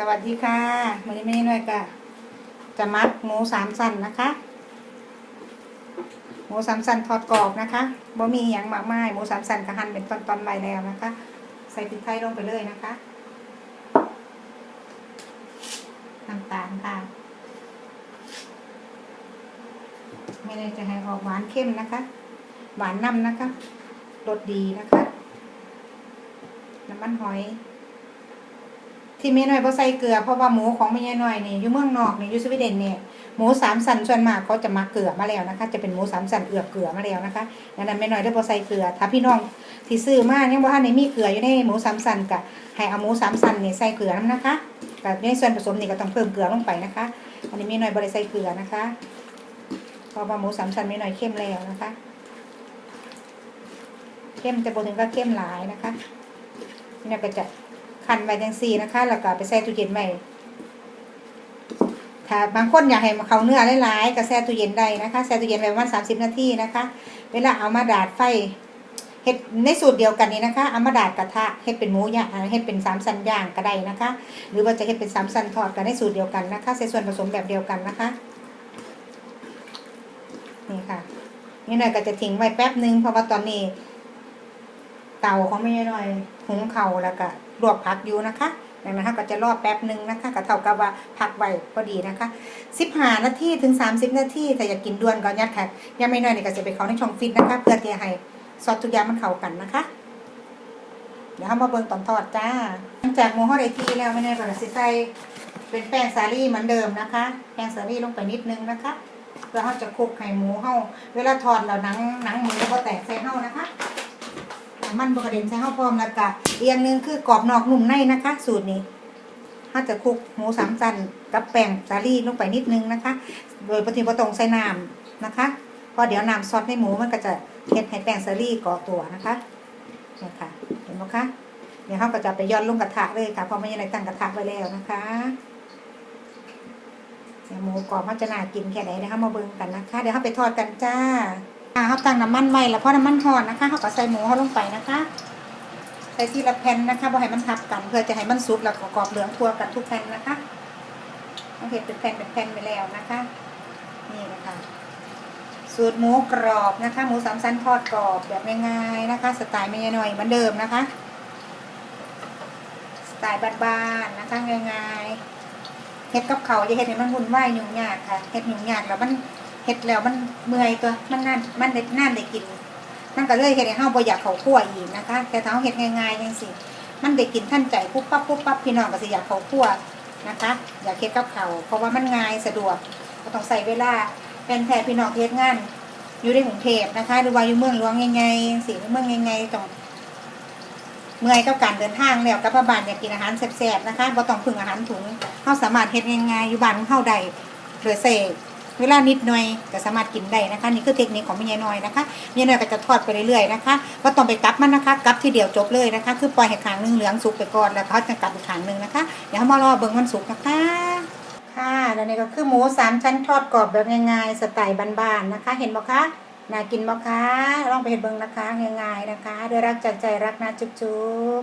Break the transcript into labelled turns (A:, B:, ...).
A: สวัสดีค่ะวันนี้แม่น้อยก็จะมัดหมูสามสันนะคะ หมูสามสันทอดกรอบนะคะบ่มีอย่างมากมายหมูสามสันก็หั่นเป็นตอนๆไว้แล้วนะคะ ใส่พริกไทยลงไปเลยนะคะน้ำตาลค่ะ ไม่ได้จะให้ออกหวานเข้มนะคะ หวานน้ำนะคะรสดีนะคะ น้ำมันหอย ที่แม่น้อยบ่ใส่เกลือเพราะว่าหมูของแม่น้อยนี่อยู่เมืองนอกนี่อยู่สวีเดนเนี่ยหมูสามสันส่วนมากเขาจะมาเกลือมาแล้วนะคะ จะเป็นหมูสามสันเอือบเกลือมาแล้วนะคะดังนั้นแม่น้อยได้บ่ใส่เกลือ ถ้าพี่น้องที่ซื้อมายังบ่ทันได้มีเกลืออยู่ในหมูสามสันก็ให้เอาหมูสามสันนี่ใส่เกลือนํนะคะก็ในส่วนผสมนี่ก็ต้องเพิ่มเกลือลงไปนะคะ อันนี้แม่น้อยบ่ได้ใส่เกลือนะคะเพราะว่าหมูสามสันแม่น้อยเข้มแล้วนะคะเข้มจะบ่ถึงก็เข้มหลายนะคะนี่ก็จะ คันไว้จังซี่นะคะแล้วก็ไปแช่ตู้เย็นไว้ถ้าบางคนอยากให้มาเขาเนื้อหลายๆก็แช่ตู้เย็นได้นะคะแช่ตู้เย็นไว้ประมาณสามสิบนาทีนะคะ เวลาเอามาดาดไฟเฮ็ดในสูตรเดียวกันนี้นะคะเอามาดาดกระทะเฮ็ดเป็นหมูย่างเฮ็ดเป็นสามสันย่างก็ได้นะคะ หรือว่าจะเฮ็ดเป็นสามสันทอดก็ได้สูตรเดียวกันนะคะใส่ส่วนผสมแบบเดียวกันนะคะ นี่ค่ะนี่หน่อยก็จะทิ้งไว้แป๊บนึงเพราะว่าตอนนี้ เตาเของไม่น้อยหุงเข่าแล้วก็ ลวกผักอยู่นะคะดังนั้นเราก็จะรอแป๊บหนึ่งนะคะก็เท่ากับว่าผักไว้พอดีนะคะสิบห้านาทีถึงสามสิบนาทีแต่อยากกินด่วนก็ยัดค่ะยังไม่น้อยนี่ก็จะไปเขาในช่องฟิตนะคะ เพื่อที่จะให้ซอสทุกอย่างมันเข้ากันนะคะ เดี๋ยวเรามาเบิ่งตอนทอดจ้า หลังจากหมูห่อได้ที่แล้วไม่น้อยก็สิใส่เป็นแป้งสาลี่เหมือนเดิมนะคะ แป้งสาลี่ลงไปนิดนึงนะคะเพื่อเราจะคลุกไข่หมูเฮาเวลาทอดแล้วหนังหนังหมูก็แตกใส่เฮานะคะ มันบกระเด็นใส่ข้าวพร้อมแล้วก็อีกอย่างหนึงคือกรอบนอกนุ่มในนะคะ สูตรนี้ถ้าจะคลุกหมูสามสันกับแป้งสาลี่ลงไปนิดนึงนะคะ โดยปกติบ่ต้องใส่น้ำนะคะเพราะเดี๋ยวน้ำซอสในหมูมันก็จะเฮ็ดให้แป้งสาลี่เกาะตัวนะคะนี่ค่ะเห็นไหมคะเดี๋ยวเขาก็จะไปย้อนลงกระทะเลยค่ะเพราะไม่ยังไงตั้งกระทะไว้แล้วนะคะเดี๋ยวหมูกรอบเขาจะน่ากินแค่ไหนเดี๋ยวเขามาเบิ่งกันนะคะ เดี๋ยวเขาไปทอดกันจ้า เขาตั้งน้ำมันไว้แล้วพอน้ำมันหอนนะคะเขาก็ใส่หมูเขาลงไปนะคะ ใส่ทีละแผ่นนะคะบ่ให้มันทับกัน เพื่อจะให้มันสุกแล้วก็กรอบเหลืองทั่วกันทุกแผ่นนะคะเอาเห็ดเป็นแผ่นเป็นแผ่นไปแล้วนะคะ นี่นะคะสูตรหมูกรอบนะคะ หมูสามชั้นทอดกรอบแบบง่ายๆนะคะ สไตล์ไม่หน่อยเหมือนเดิมนะคะ สไตล์บ้านๆนะคะง่ายๆเฮ็ดกับเขาจะเฮ็ดให้มันวุ่นไหวายยุ่งยากค่ะเฮ็ดหยุ่งยากแล้วมัน เฮ็ดแล้วมันเมื่อยตัวมันนั่นมันได้นั่นได้กินมันก็เลยเฮ็ดให้เฮาบ่อยากเข้าครัวอีกนะคะ แต่ถ้าเฮ็ดง่ายๆจังซี่มันได้กินทันใจปุ๊บปั๊บปุ๊บปั๊บพี่น้องก็สิอยากเข้าครัวนะคะ อยากเฮ็ดกับเขาเพราะว่ามันง่ายสะดวกบ่ต้องใส่เวลาเป็นแท้พี่น้องเฮ็ดงาน อยู่ในกรุงเทพนะคะ หรือว่าอยู่เมืองหลวงใหญ่ๆจังซี่เมืองใหญ่ๆต้องเมื่อยกับการเดินทางแล้วกับบ้านอยากกินอาหารแซ่บๆนะคะบ่ต้องพึ่งอาหารถุงเฮาสามารถเฮ็ดง่ายๆอยู่บ้านของเฮาได้โดยใส่ เวลานิดหน่อยก็สามารถกินได้นะคะนี่คือเทคนิคของแม่ยายน้อยนะคะแม่ยายน้อยก็จะทอดไปเรื่อยๆนะคะก็ต้องไปกลับมันนะคะกลับทีเดียวจบเลยนะคะ คือปล่อยให้ขางหนึงเหลืองสุกไปก่อนแล้วเขาจะกลับอีกขางหนึงนะคะเดี๋ยวมารอเบิ่งมันสุกนะคะค่ะแล้วนี่ก็คือหมูสามชั้นทอดกรอบแบบง่ายๆสไตล์บ้านๆนะคะ เห็นบ่คะน่ากินบ่คะลองไปเห็นเบิ่งนะคะง่ายๆนะคะ ด้วยรักจากใจรักนะจุ๊บ